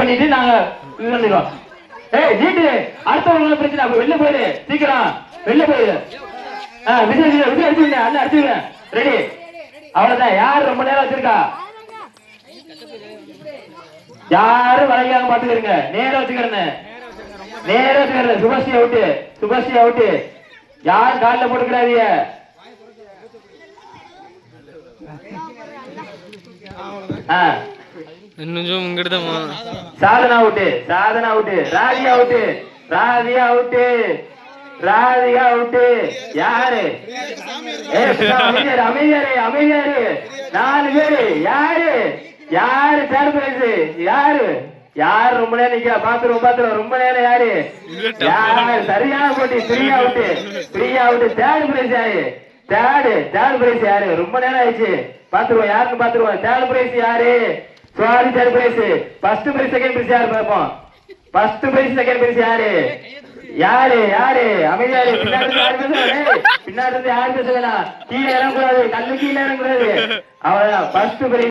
பண்ணிட்டு நாங்க இது பண்ணிடுவோம் ஏய் நீட்டு. அடுத்தவங்க பிரச்சனை. அப்ப வெளில போயிரு சீக்கிரம். வெளில போயிரு ஆஹ் விஜய் விஜய் விஜய் அடிச்சுங்க அண்ணன் அடிச்சுங்க ரெடி. அவ்வளவுதான். யார் ரொம்ப நேரம் வச்சிருக்கா? யாரும் வளைக்காம பாத்துக்கிறீங்க. நேரம் வச்சுக்கிறேன் நேரம் வச்சுக்கிறேன். சுபஸ்ரீ அவுட்டு சுபஸ்ரீ அவுட்டு யார் காலில் போட்டுக்கிறாரிய ஆ. இன்னும் இங்கிட்டுதாம்மா Sadhana out Sadhana out Radhiya out Radhiya out Radhika out. யாரு? அமைதியாரு அமைதியாரு அமைதியாரு நாலு பேரு. யாரு? யாரு? தேர்ட் பிரைஸ் யாரு? யாரு? ரொம்ப நேரம் நிக்க பாத்துருவோம் பாத்துருவோம். ரொம்ப நேரம் யாரு? யாரு? சரியான போட்டி. ஃப்ரீயா அவுட்டு ஃப்ரீயா அவுட்டு தேர்ட் பிரைஸ் யாரு? தேர்டு தேர்ட் பிரைஸ் யாரு? ரொம்ப நேரம் ஆயிடுச்சு. பாத்துருவோம் யாருன்னு பாத்துருவோம். தேர்ட் பிரைஸ் யாரு? Sorry third prize first prize second prize யாரு பார்ப்போம்? ஃபர்ஸ்ட் பிரைஸ் செகண்ட் பிரைஸ் யாரு? யாரு யாரு? அமைதியாரு பின்னாடி இருந்து யாரு பேசுறது பின்னாடி இருந்து யாரு பேசுறா கீழே இறங்கக்கூடாது. கல்லு கீழே இறங்கக்கூடாது. அவ்வளவுதான். First prize